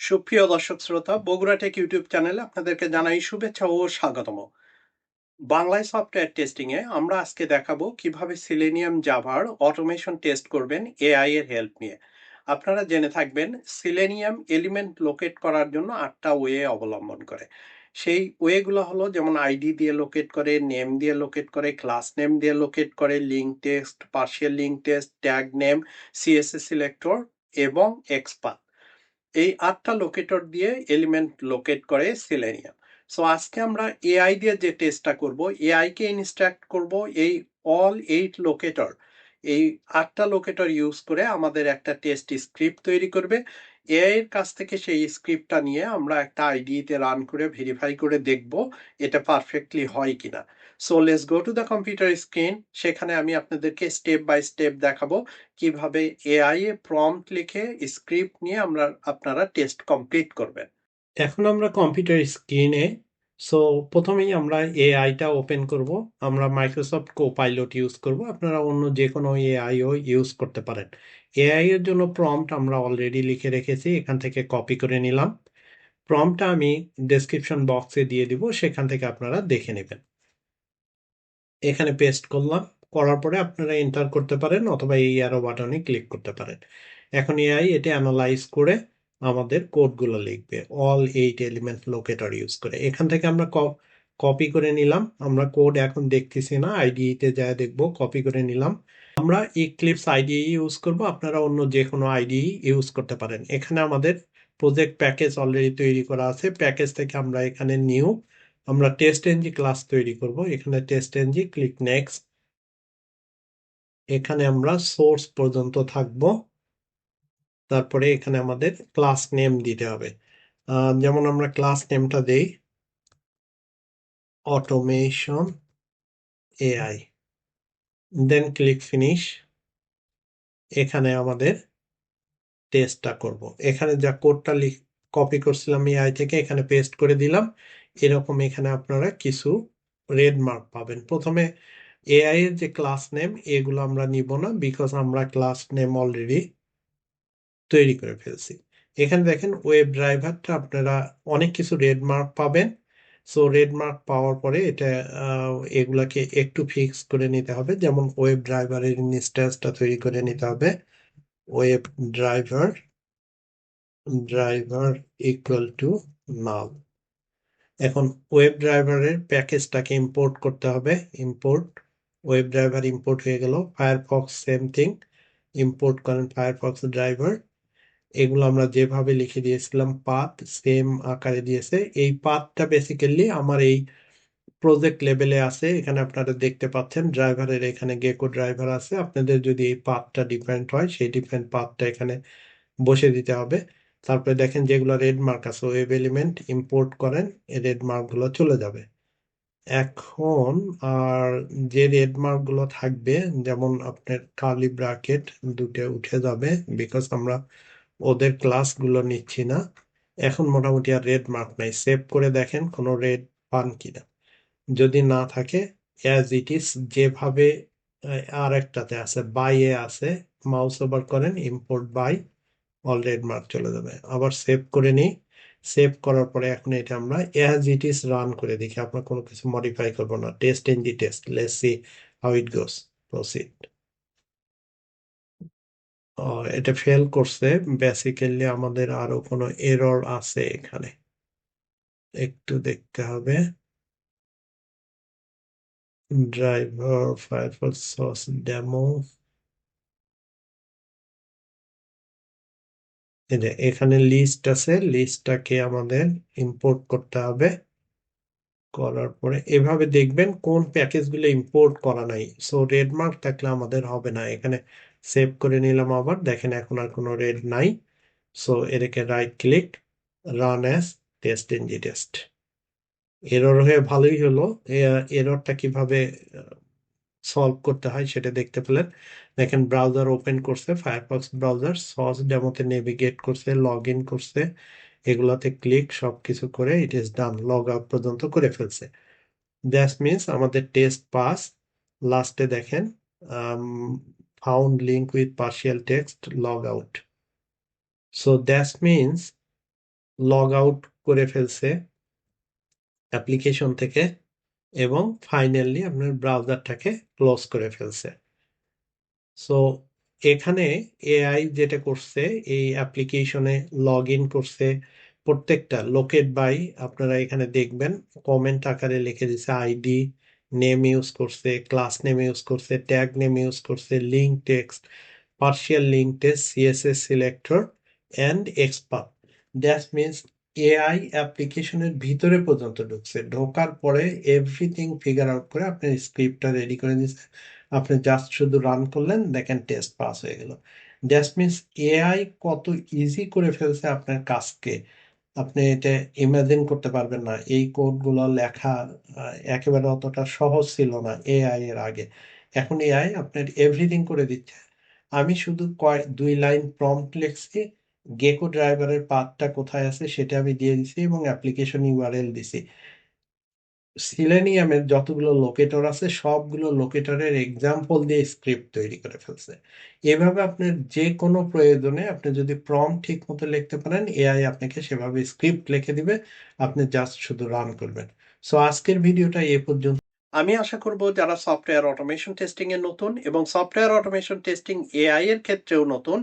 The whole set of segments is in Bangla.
সুপ্রিয় দর্শক শ্রোতা, বগুড়া টেক ইউটিউব চ্যানেলে আপনাদেরকে জানাই শুভেচ্ছা ও স্বাগতম। বাংলায় সফটওয়্যার টেস্টিং এ আমরা আজকে দেখাবো কীভাবে সিলেনিয়াম জাভার অটোমেশন টেস্ট করবেন এআই এর হেল্প নিয়ে। আপনারা জেনে থাকবেন সিলেনিয়াম এলিমেন্ট লোকেট করার জন্য আটটা ওয়ে অবলম্বন করে। সেই ওয়েগুলো হলো যেমন আইডি দিয়ে লোকেট করে নেম দিয়ে লোকেট করে ক্লাস নেম দিয়ে লোকেট করে link test partial link test tag name CSS selector এবং এক্সপাথ এই আটটা লোকেটর দিয়ে এলিমেন্ট লোকেট করে সিলেনিয়াম সো আজকে আমরা এআই দিয়ে যে টেস্টটা করব এআই কে ইনস্ট্রাক্ট করব এই অল এইট লোকেটর এই আটটা লোকেটর ইউজ করে আমাদের একটা টেস্ট স্ক্রিপ্ট তৈরি করবে। এআই এর কাছ থেকে সেই স্ক্রিপ্টটা নিয়ে আমরা একটা আইডিতে রান করে ভেরিফাই করে দেখব এটা পারফেক্টলি হয় কিনা। So let's go to the computer screen সেখানে আমি আপনাদেরকে স্টেপ বাই স্টেপ দেখাবো কীভাবে এআই এ প্রম্পট লিখে স্ক্রিপ্ট নিয়ে আমরা, আপনারা টেস্ট কমপ্লিট করবেন। এখন আমরা কম্পিউটার স্ক্রিনে সো প্রথমেই আমরা এআইটা ওপেন করব। আমরা মাইক্রোসফট কো পাইলট ইউজ করব। আপনারা অন্য যে কোনো এআইও ইউজ করতে পারেন। এআই এর জন্য প্রম্পট আমরা অলরেডি লিখে রেখেছি, এখান থেকে কপি করে নিলাম। প্রম্পটটা আমি ডেসক্রিপশন বক্সে দিয়ে দিব, সেখান থেকে আপনারা দেখে নেবেন। এখানে পেস্ট করলাম, করার পরে আপনারা এন্টার করতে পারেন অথবা এই অ্যারো বাটনে ক্লিক করতে পারেন। এখন এআই এটা অ্যানালাইজ করে আমাদের কোডগুলো লিখবে all eight element locator use করে। এখান থেকে আমরা কপি করে নিলাম। আমরা কোড এখন দেখতেছি না আইডিতে যা দেখব কপি করে নিলাম। আমরা ইক্লিপস আইডি ইউজ করব। আপনারা অন্য যে কোনো আইডি ইউজ করতে পারেন। এখানে আমাদের প্রজেক্ট প্যাকেজ অলরেডি তৈরি করা আছে। প্যাকেজ থেকে আমরা এখানে নিউ আমরা টেস্ট এনজি ক্লাস তৈরি করব। এখানে টেস্ট এনজি ক্লিক নেক্সট এখানে আমরা সোর্স পর্যন্ত থাকব। তারপরে এখানে আমাদের ক্লাস নেম দিতে হবে। যেমন আমরা ক্লাস নেমটা দেই automation AI then click finish এখানে আমাদের টেস্টটা করব। এখানে যা কোডটা লিখ কপি করছিলাম এআই থেকে, এখানে পেস্ট করে দিলাম। এরকম এখানে আপনারা কিছু রেড মার্ক পাবেন। প্রথমে এআই এর যে ক্লাস নেম এগুলো আমরা নিব না বিকজ আমরা ক্লাস নেম অলরেডি তৈরি করে ফেলছি। এখানে দেখেন ওয়েব ড্রাইভারটা আপনারা অনেক কিছু রেড মার্ক পাবেন। সো রেড মার্ক পাওয়ার পরে এটা এগুলাকে একটু ফিক্স করে নিতে হবে। যেমন ওয়েব ড্রাইভারের ইনস্ট্যান্সটা তৈরি করে নিতে হবে। Web driver driver equal to null এখন ওয়েব ড্রাইভারের প্যাকেজটাকে ইম্পোর্ট করতে হবে। ইম্পোর্ট ওয়েব ড্রাইভার ইম্পোর্ট হয়ে গেল। ফায়ারফক্স সেম থিং ইম্পোর্ট করেন ফায়ারফক্স ড্রাইভার এগুলো আমরা যেভাবে লিখে দিয়েছিলাম, পাত সেম আকারে দিয়েছে। এই পাতটা বেসিক্যালি আমার এই প্রজেক্ট লেভেলে আছে, এখানে আপনারা দেখতে পাচ্ছেন ড্রাইভারের এখানে গেকো ড্রাইভার আছে। আপনাদের যদি এই পাতটা ডিফারেন্ট হয়, সেই ডিফারেন্ট পাতটা এখানে বসে দিতে হবে। তারপরে দেখেন যেগুলো রেড মার্ক আছে ওয়েব এলিমেন্ট ইম্পোর্ট করেন, এই রেড চলে যাবে। এখন আর যে রেড মার্কগুলো থাকবে, যেমন আপনার কার্লি ব্রাকেট দুটো উঠে যাবে বিকজ আমরা ওদের ক্লাসগুলো নিচ্ছি না। এখন মোটামুটি আর রেড মার্ক নাই। সেভ করে দেখেন কোনো রেড পান কিনা। যদি না থাকে অ্যাজ ইট ইজ যেভাবে আর একটাতে আছে বাই এ আছে মাউস ওভার করেন import by all red mark চলে যাবে। আবার সেভ করে নিই। সেভ করার পরে এখন এটা আমরা অ্যাজ ইট ইজ রান করে দেখি। আমরা কোনো কিছু মডিফাই করব না। Test in the test let's see how it goes proceed এটা ফেল করছে। বেসিক্যালি আমাদের আরও কোনো এরর আছে এখানে। একটু দেখতে হবে। ড্রাইভার ফায়ারফক্স সস ডেমো এখানে লিস্ট আছে। লিস্টটাকে আমাদের ইম্পোর্ট করতে হবে। করার পরে এভাবে দেখবেন কোন প্যাকেজগুলো ইম্পোর্ট করা নাই। সো রেড মার্ক থাকলে আমাদের হবে না। এখানে সেভ করে নিলাম আবার। দেখেন এখন আর কোনো রেড নাই। সো এটাকে right click run as test জি টেস্ট এরর হয়ে ভালোই হলো। এররটা কীভাবে সলভ করতে হয় সেটা দেখতে পেলেন। দেখেন ব্রাউজার ওপেন করছে ফায়ারফক্স ব্রাউজার সস ডেমোতে নেভিগেট করছে লগ ইন করছে, এগুলাতে ক্লিক সব কিছু করে it is done log out পর্যন্ত করে ফেলছে। দ্যাট মিনস আমাদের টেস্ট পাস লাস্টে দেখেন found link with partial text log out so that means log out করে ফেলছে অ্যাপ্লিকেশন থেকে এবং ফাইনালি আপনার ব্রাউজারটাকে ক্লোজ করে ফেলছে। সো এখানে এআই যেটা করছে, এই অ্যাপ্লিকেশনে লগ ইন করছে, প্রত্যেকটা লোকেট বাই আপনারা এখানে দেখবেন কমেন্ট আকারে লিখে দিছে আইডি নেম ইউজ করছে ক্লাস নেম ইউজ করছে ট্যাগ নেম ইউজ করছে link text partial link text CSS selector and expert that means AI অ্যাপ্লিকেশনের ভিতরে পর্যন্ত ঢুকছে। ঢোকার পরে এভরিথিং ফিগার আউট করে আপনার স্ক্রিপ্টটা রেডি করে দিচ্ছে আপনি জাস্ট শুধু রান করলেন, দেখেন টেস্ট পাস হয়ে গেল। দ্যাট মিনস এআই কত ইজি করে ফেলছে আপনার কাজকে। আপনি এটা ইমাজিন করতে পারবেন না। এই কোডগুলো লেখা একেবারে অতটা সহজ ছিল না এআই এর আগে। এখন এআই আপনার এভরিথিং করে দিচ্ছে। আমি শুধু কয়েক, দুই লাইন প্রম্পট লিখছি গেকো ড্রাইভারের পাথটা কোথায় আছে সেটা আমি দিয়ে দিছি এবং অ্যাপ্লিকেশন ইউআরএল দিছি। সিলেনিয়ামের যতগুলো লোকেটর আছে, সবগুলো লোকেটরের এক্সাম্পল দিয়ে স্ক্রিপ্ট তৈরি করে ফেলছে। এভাবে আপনার যে কোনো প্রয়োজনে আপনি যদি প্রম ঠিক মতো লিখতে পারেন এআই আপনাকে সেভাবে স্ক্রিপ্ট লিখে দিবে, আপনি জাস্ট শুধু রান করবেন। সো আজকের ভিডিওটা এ পর্যন্ত আমি আশা করব যারা সফটওয়্যার অটোমেশন টেস্টিং এ নতুন এবং সফটওয়্যার অটোমেশন টেস্টিং এআই এর ক্ষেত্রেও নতুন,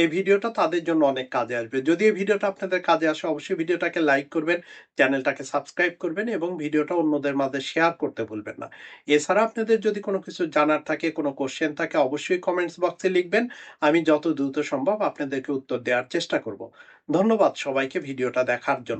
এই ভিডিওটা তাদের জন্য অনেক কাজে আসবে। যদি এই ভিডিওটা আপনাদের কাজে আসে, অবশ্যই ভিডিওটাকে লাইক করবেন, চ্যানেলটাকে সাবস্ক্রাইব করবেন এবং ভিডিওটা অন্যদের মাঝে শেয়ার করতে ভুলবেন না। এছাড়া আপনাদের যদি কোনো কিছু জানার থাকে, কোনো কোশ্চেন থাকে, অবশ্যই কমেন্টস বক্সে লিখবেন। আমি যত দ্রুত সম্ভব আপনাদেরকে উত্তর দেওয়ার চেষ্টা করব। ধন্যবাদ সবাইকে ভিডিওটা দেখার জন্য।